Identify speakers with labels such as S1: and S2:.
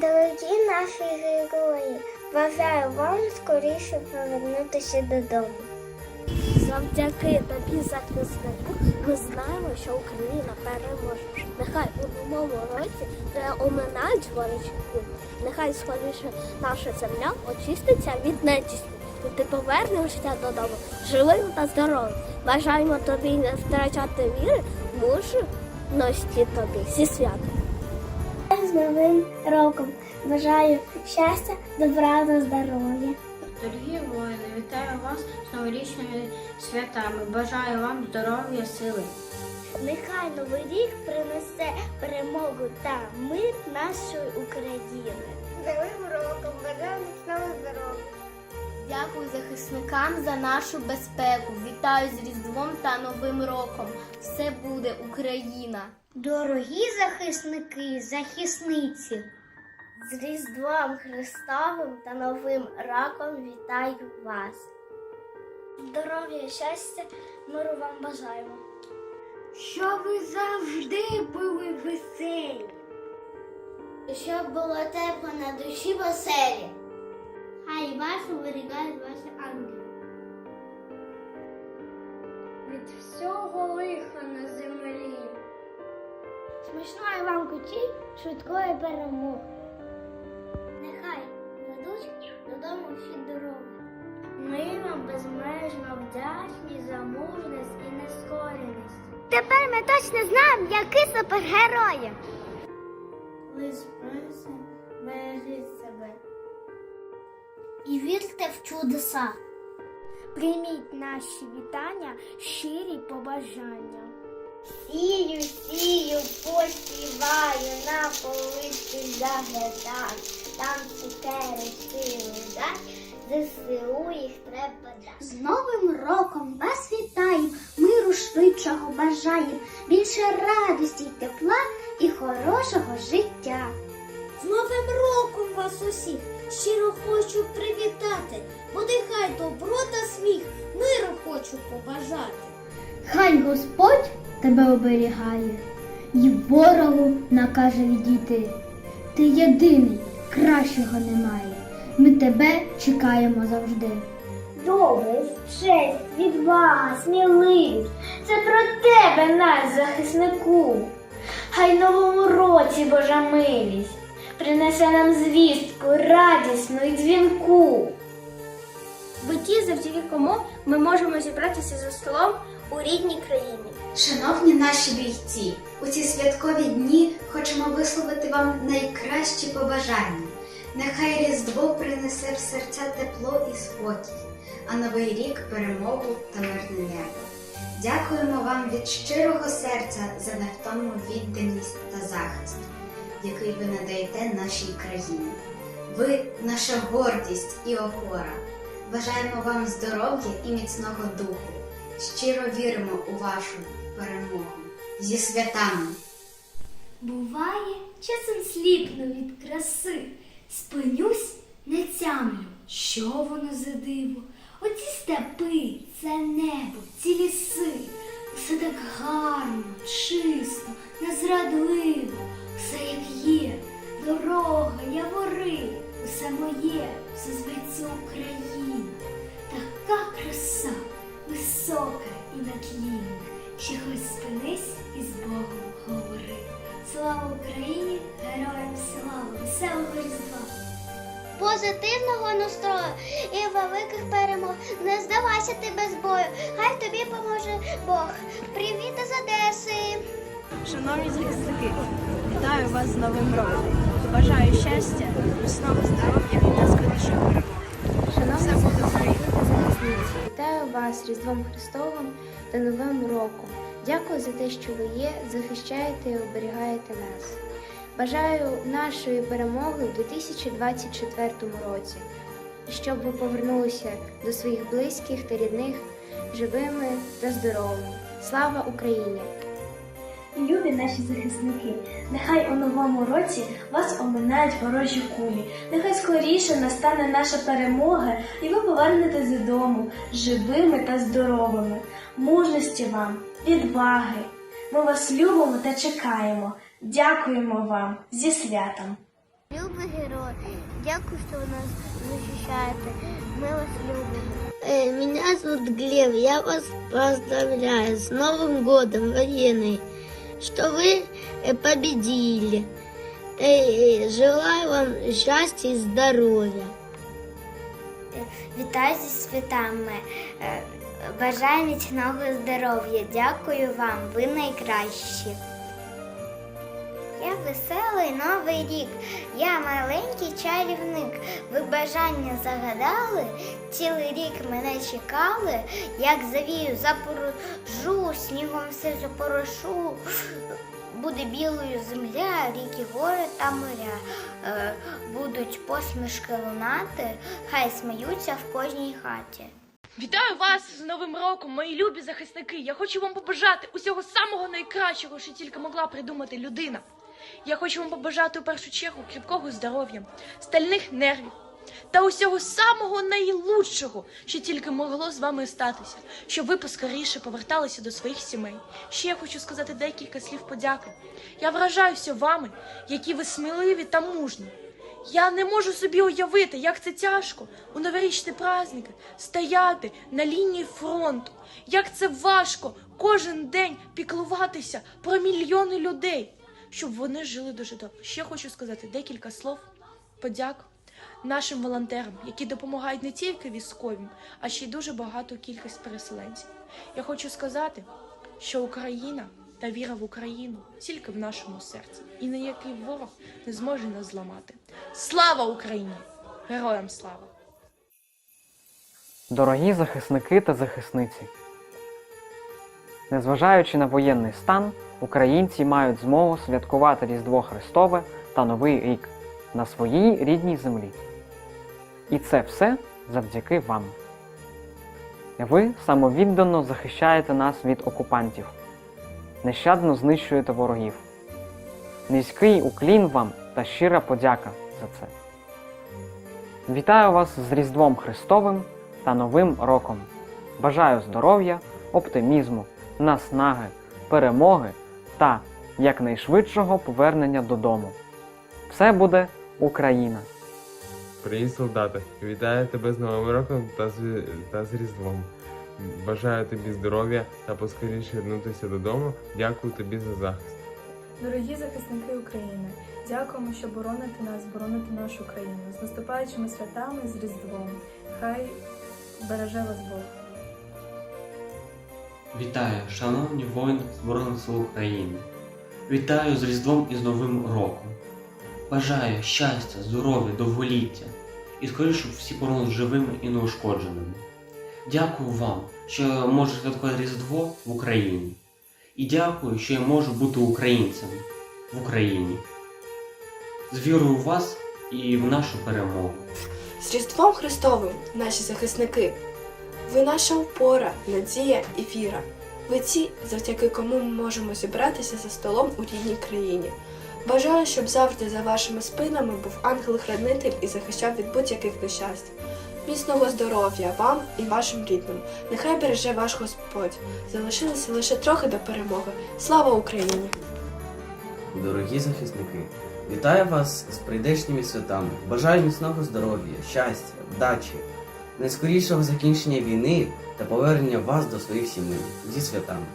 S1: Дорогі наші герої, бажаю вам скоріше повернутися додому. Завдяки тобі захиснику ми знаємо, що Україна переможе. Нехай у новому році не оминають ворожку. Нехай скоріше наша земля очиститься від нечисті. І ти повернешся додому живим та здоровим. Бажаємо тобі не втрачати віри, мужності тобі зі святом. Новим роком бажаю щастя, добра та здоров'я.
S2: Дорогі воїни, вітаю вас з новорічними святами. Бажаю вам здоров'я, сили.
S1: Нехай новий рік принесе перемогу та мир нашої України. З новим роком бажаю міцного здоров'я.
S3: Дякую захисникам за нашу безпеку. Вітаю з Різдвом та Новим роком. Все буде Україна!
S1: Дорогі захисники, захисниці, з Різдвом Христовим та Новим роком вітаю вас. Здоров'я, щастя, миру вам бажаємо. Щоб ви завжди були веселі. Щоб було тепло на душі в оселі. Хай вас оберігають ваші ангели. Від всього лиха на землі. Смачної вам куті, швидкої перемоги. Нехай ведуть додому всі дороги. Ми вам безмежно вдячні за мужність і нескореність. Тепер ми точно знаємо, які супергерої. Лиш просимо, бережіть себе. І вірте в чудеса. Прийміть наші вітання, щирі побажання. Сію, сію, поспіваю, на полиці заглядаю, там цукери сили дай, ЗСУ їх треба дати.
S4: З Новим роком вас вітаю, миру швидшого бажаю, більше радості й тепла і хорошого життя.
S1: З Новим роком вас усіх щиро хочу привітати, бо нехай добро та сміх, миру хочу побажати.
S4: Хай Господь тебе оберігає, і ворогу накаже відійти. Ти єдиний, кращого немає. Ми тебе чекаємо завжди.
S1: Доблесть, честь, відвага, сміливість. Це про тебе, наш захиснику. Хай новому році Божа милість принесе нам звістку радісну і дзвінку. Бо ті, завдяки кому ми можемо зібратися за столом у рідній країні.
S5: Шановні наші бійці, у ці святкові дні хочемо висловити вам найкращі побажання. Нехай Різдво принесе в серця тепло і спокій, а новий рік перемогу та мирне небо. Дякуємо вам від щирого серця за невтомну відданість та захист, який ви надаєте нашій країні. Ви наша гордість і опора. Бажаємо вам здоров'я і міцного духу. Щиро віримо у вашу перемогу зі святами.
S4: Буває, часом сліпну від краси, спинюсь, не тямлю, що воно за диво. Оці степи, це небо, ці ліси, все так гарно, чисто, незрадливо, все як є, дорога, явори, усе моє, все зветься Україна. Така краса, висока і натлінна, що хоч спинись і з Богом говори. Слава Україні, героям слава, веселого Різдва!
S1: позитивного настрою і великих перемог. Не здавайся ти без бою. Хай тобі поможе Бог. Привіт із Одеси!
S6: Шановні захисники, вітаю вас з Новим роком. Бажаю щастя, міцного здоров'я і найскорішої перемоги. Шановні захисники
S7: вас Різдвом Христовим та Новим роком. Дякую за те, що ви є, захищаєте і оберігаєте нас. Бажаю нашої перемоги у 2024 році, щоб ви повернулися до своїх близьких та рідних живими та здоровими. Слава Україні!
S8: Любі наші захисники, нехай у новому році вас оминають ворожі кулі. Нехай скоріше настане наша перемога, і ви повернетесь додому живими та здоровими. Мужності вам, відваги. Ми вас любимо та чекаємо. Дякуємо вам зі святом.
S9: Любі герої, дякую, що ви нас захищаєте. Ми вас любимо.
S2: Меня зовут Глеб, я вас поздравляю с Новым годом, военный, что вы э, победили. Э, Желаю вам счастья и здоровья.
S9: Вітаю зі святами. Е, Бажаю міцного здоров'я. Дякую вам, ви найкращі. Веселий новий рік. Я маленький чарівник. Ви бажання загадали, цілий рік мене чекали, як завію запорожу, снігом все запорошу. Буде білою земля, ріки, гори та моря. Е, будуть посмішки лунати, хай сміються в кожній хаті.
S10: Вітаю вас з Новим роком, мої любі захисники. Я хочу вам побажати усього самого найкращого, що тільки могла придумати людина. Я хочу вам побажати у першу чергу кріпкого здоров'я, стальних нервів та усього самого найлучшого, що тільки могло з вами статися, щоб ви поскоріше поверталися до своїх сімей. Ще я хочу сказати декілька слів подяки. Я вражаюся вами, які ви сміливі та мужні. Я не можу собі уявити, як це тяжко у новорічні праздники стояти на лінії фронту. Як це важко кожен день піклуватися про мільйони людей, щоб вони жили дуже добре. Ще хочу сказати декілька слов подяк нашим волонтерам, які допомагають не тільки військовим, а ще й дуже багато кількість переселенців. Я хочу сказати, що Україна та віра в Україну тільки в нашому серці, і ніякий ворог не зможе нас зламати. Слава Україні! Героям слава!
S11: Дорогі захисники та захисниці, незважаючи на воєнний стан, українці мають змогу святкувати Різдво Христове та Новий рік на своїй рідній землі. І це все завдяки вам. Ви самовіддано захищаєте нас від окупантів, нещадно знищуєте ворогів. Низький уклін вам та щира подяка за це. Вітаю вас з Різдвом Христовим та Новим роком. Бажаю здоров'я, оптимізму, наснаги, перемоги та якнайшвидшого повернення додому. Все буде Україна!
S12: Привіт, солдати! Вітаю тебе з Новим роком та з, та з Різдвом. Бажаю тобі здоров'я та поскоріше вернутися додому. Дякую тобі за захист.
S13: Дорогі захисники України, дякуємо, що бороните нас, бороните нашу країну з наступаючими святами з Різдвом. Хай береже вас Бог.
S14: Вітаю, шановні воїни Збройних сил України. Вітаю з Різдвом і з Новим роком. Бажаю щастя, здоров'я, довголіття і скоріше, щоб всі повернулися живими і неушкодженими. Дякую вам, що я можу святкувати Різдво в Україні. І дякую, що я можу бути українцем в Україні. З вірою в вас і в нашу перемогу.
S15: З Різдвом Христовим, наші захисники! Ви наша опора, надія і віра. Ви ті, завдяки кому ми можемо зібратися за столом у рідній країні. Бажаю, щоб завжди за вашими спинами був ангел-хранитель і захищав від будь-яких нещасть. Міцного здоров'я вам і вашим рідним. Нехай береже ваш Господь. Залишилося лише трохи до перемоги. Слава Україні!
S16: Дорогі захисники, вітаю вас з прийдешніми святами. Бажаю міцного здоров'я, щастя, вдачі, найскорішого закінчення війни та повернення вас до своїх сімей зі святами.